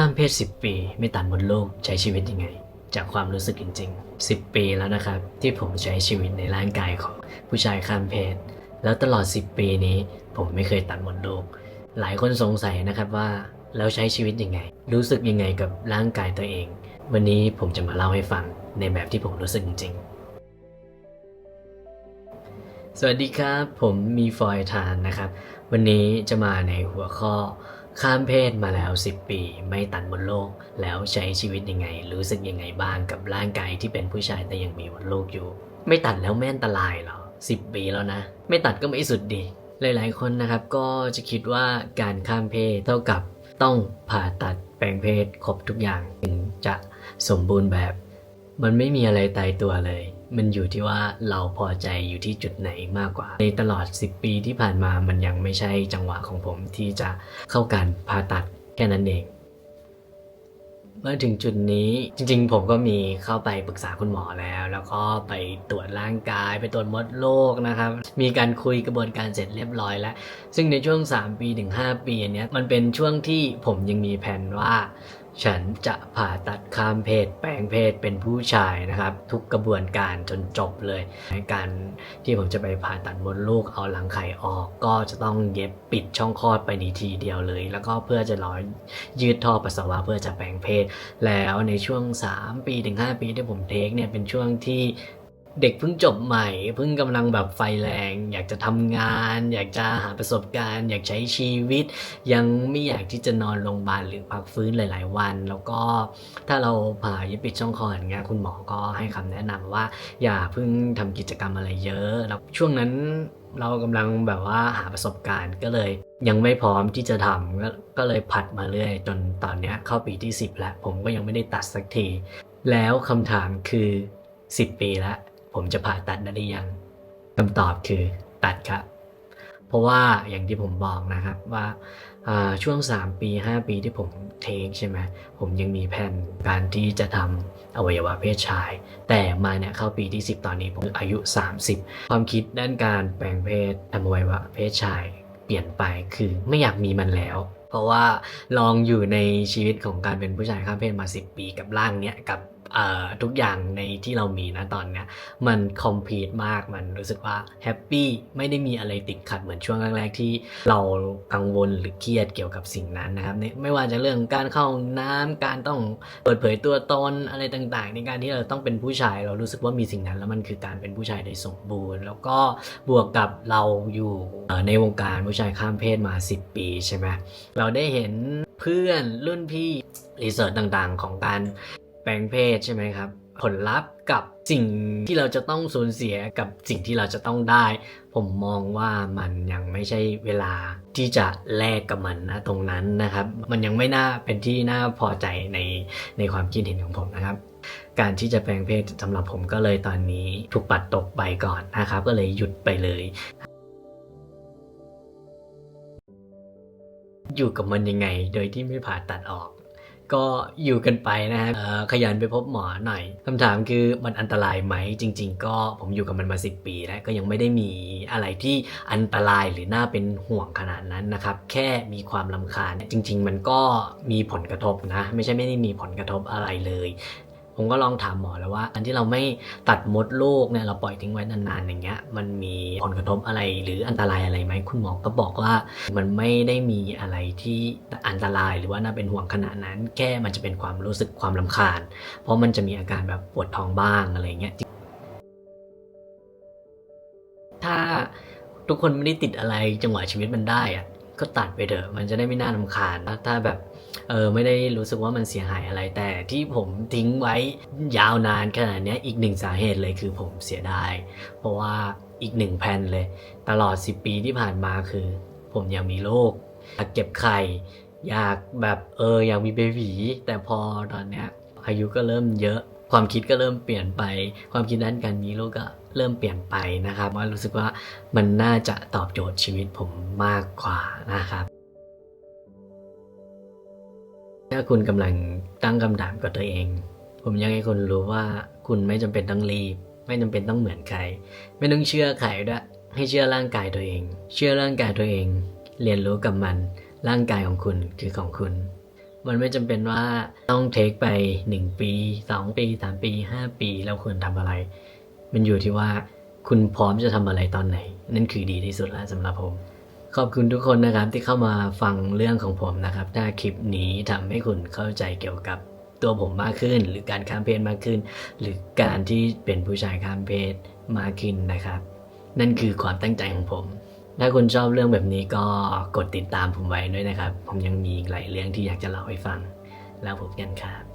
ข้ามเพศ 10 ปีไม่ตัดบนโลกใช้ชีวิตยังไง จากความรู้สึกจริง ๆ 10 ปีแล้วนะครับ ที่ผมใช้ชีวิตในร่างกายของผู้ชายข้ามเพศ แล้วตลอด 10 ปีนี้ ผมไม่เคยตัดบนโลก หลายคนสงสัยนะครับว่าแล้วใช้ชีวิตยังไง รู้สึกยังไงกับร่างกายตัวเอง วันนี้ผมจะมาเล่าให้ฟังในแบบที่ผมรู้สึกจริงๆสวัสดีครับ ผมมีฟอยทานนะครับ วันนี้จะมาในหัวข้อ ข้ามเพศมาแล้ว 10 ปี ไม่ตัดบนโลก แล้วใช้ชีวิตยังไง รู้สึกยังไงบ้างกับร่างกายที่เป็นผู้ชายแต่ยังมีบนโลกอยู่ ไม่ตัดแล้วแม่นอันตรายเหรอ 10 ปีแล้วนะ ไม่ตัดก็ไม่สุดดี หลายๆ คนนะครับก็จะคิดว่าการข้ามเพศเท่ากับต้องผ่าตัดแปลงเพศครบทุกอย่างถึงจะสมบูรณ์แบบ มันไม่มีอะไรตายตัวเลย มันอยู่ที่ว่าเราพอใจอยู่ที่จุดไหนมากกว่า ในตลอด 10 ปีที่ผ่านมามันยังไม่ใช่จังหวะของผมที่จะเข้าการผ่าตัดแค่นั้นเองเมื่อถึงจุดนี้จริงๆ ผมก็มีเข้าไปปรึกษาคุณหมอแล้ว แล้วก็ไปตรวจร่างกาย ไปตรวจมดลูกนะครับ มีการคุยกระบวนการเสร็จเรียบร้อยแล้ว ซึ่งในช่วง 3 ปีถึง5ปีอันนี้มันเป็นช่วงที่ผมยังมีแผนว่าฉันจะผ่าตัดข้ามเพศ แปลงเพศเป็นผู้ชายนะครับ ทุกกระบวนการจนจบเลยในการที่ผมจะไปผ่าตัดมดลูกเอาหลังไข่ออก ก็จะต้องเย็บปิดช่องคลอดไปในทีเดียวเลย แล้วก็เพื่อจะรอยยืดท่อปัสสาวะเพื่อจะแปลงเพศ แล้วในช่วง 3 ปีถึง5ปีที่ผมเทคเนี่ยเป็นช่วงที่ เด็กเพิ่งจบใหม่เพิ่งกำลังแบบไฟแรง อยากจะทำงาน อยากจะหาประสบการณ์ อยากใช้ชีวิต ยังไม่อยากที่จะนอนโรงพยาบาลหรือพักฟื้นหลาย ๆ วัน แล้วก็ถ้าเราผ่าเย็บปิดช่องคอดอย่างเงี้ยคุณหมอก็ให้คำแนะนำว่า อย่าเพิ่งทำกิจกรรมอะไรเยอะแล้วช่วงนั้นเรากำลังแบบว่าหาประสบการณ์ก็เลย ยังไม่พร้อมที่จะทำก็ก็เลยผัดมาเรื่อย จนตอนนี้เข้าปีที่ 10 แล้ว ผมก็ยังไม่ได้ตัดสักที แล้วคำถามคือ 10 ปีแล้ว ผมจะผ่าตัดได้หรือยังคำตอบคือตัดครับ เพราะว่าอย่างที่ผมบอกนะครับว่าช่วง 3 ปี 5 ปีที่ผมเทคใช่ไหมผมยังมีแผนการที่จะทำอวัยวะเพศชาย แต่มาเนี่ยเข้าปีที่ 10 ตอนนี้ผมอายุ 30 ความคิดด้านการแปลงเพศทำอวัยวะเพศชาย เปลี่ยนไปคือไม่อยากมีมันแล้ว เพราะว่าลองอยู่ในชีวิตของการเป็นผู้ชายข้ามเพศมา 10 ปีกับร่างเนี้ยกับ ทุกอย่างในที่เรามีนะตอนเนี้ยมันคอมพลีทมากมันรู้สึกว่าแฮปปี้ไม่ได้มีอะไรติดขัดเหมือนช่วงแรกๆที่เรากังวลหรือเครียดเกี่ยวกับสิ่งนั้นนะครับในไม่ว่าจะเรื่องการเข้าห้องน้ำการต้องเปิดเผยตัวตนอะไรต่างๆ ในการที่เราต้องเป็นผู้ชายเรารู้สึกว่ามีสิ่งนั้น แล้วมันคือการเป็นผู้ชายโดยสมบูรณ์ แล้วก็บวกกับเราอยู่ในวงการผู้ชายข้ามเพศมา 10 ปีใช่ไหมเราได้เห็นเพื่อนรุ่นพี่รีเสิร์ชต่างๆ ของการ ลงเพศใช่ไหมครับ ผลลัพธ์กับสิ่งที่เราจะต้องสูญเสียกับสิ่งที่เราจะต้องได้ ผมมองว่ามันยังไม่ใช่เวลาที่จะแลกกับมันนะตรงนั้นนะครับ มันยังไม่น่าเป็นที่น่าพอใจในในความคิดเห็นของผมนะครับ การที่จะแปลงเพศสำหรับผมก็เลยตอนนี้ถูกปัดตกไปก่อนนะครับ ก็เลยหยุดไปเลยอยู่กับมันยังไง โดยที่ไม่ผ่าตัดออก ก็อยู่กันไปนะฮะขยันไปพบหมอหน่อยคำถามคือมันอันตรายไหมจริง ๆ ก็ผมอยู่กับมันมา 10 ปีแล้วก็ยังไม่ได้มีอะไรที่อันตรายหรือน่าเป็นห่วงขนาดนั้นนะครับ แค่มีความลำคาญจริง ๆ มันก็มีผลกระทบนะ ไม่ใช่ไม่ได้มีผลกระทบอะไรเลย ผมก็ลองถามหมอแล้วว่าอันที่เราไม่ตัดมดลูกเนี่ยเราปล่อยทิ้งไว้นานๆอย่างเงี้ยมันมีผลกระทบอะไรหรืออันตรายอะไรไหมคุณหมอก็บอกว่ามันไม่ได้มีอะไรที่อันตรายหรือว่าน่าเป็นห่วงขนาดนั้น แค่มันจะเป็นความรู้สึกความลำคาญ เพราะมันจะมีอาการแบบปวดท้องบ้างอะไรเงี้ยถ้าทุกคนไม่ได้ติดอะไรจังหวะชีวิตมันได้อะ ก็ตัดไปเถอะมันจะได้ไม่น่าลำคาญนถ้าแบบเออไม่ได้รู้สึกว่ามันเสียหายอะไรแต่ที่ผมทิ้งไว้ยาวนานขนาดนี้อีกหนึ่งสาเหตุเลยคือผมเสียดายเพราะว่าอีกหนึ่งแผ่นเลย ตลอด 10 ปีที่ผ่านมาคือ ผมยากมีลูกอยากเก็บไข่อยากแบบเอออยากมีเบบีแต่พอตอนเนี้ยอายุก็เริ่มเยอะ ความคิดก็เริ่มเปลี่ยนไป ความคิดด้านการมีลูกก็เริ่มเปลี่ยนไปนะครับว่ารู้สึกว่ามันน่าจะตอบโจทย์ชีวิตผมมากกว่านะครับ ถ้าคุณกำลังตั้งคำถามกับตัวเอง ผมอยากให้คุณรู้ว่าคุณไม่จำเป็นต้องรีบ ไม่จำเป็นต้องเหมือนใคร ไม่ต้องเชื่อใครด้วยให้เชื่อร่างกายตัวเอง เชื่อร่างกายตัวเอง เรียนรู้กับมัน ร่างกายของคุณคือของคุณ มันไม่จำเป็นว่าต้องเทคไป 1 ปี 2 ปี 3 ปี 5 ปีแล้วควรทำอะไร มันอยู่ที่ว่าคุณพร้อมจะทำอะไรตอนไหน นั่นคือดีที่สุดแล้วสำหรับผม ขอบคุณทุกคนนะครับที่เข้ามาฟังเรื่องของผมนะครับ ถ้าคลิปนี้ทำให้คุณเข้าใจเกี่ยวกับตัวผมมากขึ้น หรือการข้ามเพศมากขึ้น หรือการที่เป็นผู้ชายข้ามเพศมากขึ้นนะครับ นั่นคือความตั้งใจของผม ถ้าคุณชอบเรื่องแบบนี้ก็กดติดตามผมไว้ด้วยนะครับ ผมยังมีอีกหลายเรื่องที่อยากจะเล่าให้ฟัง แล้วพบกันครับ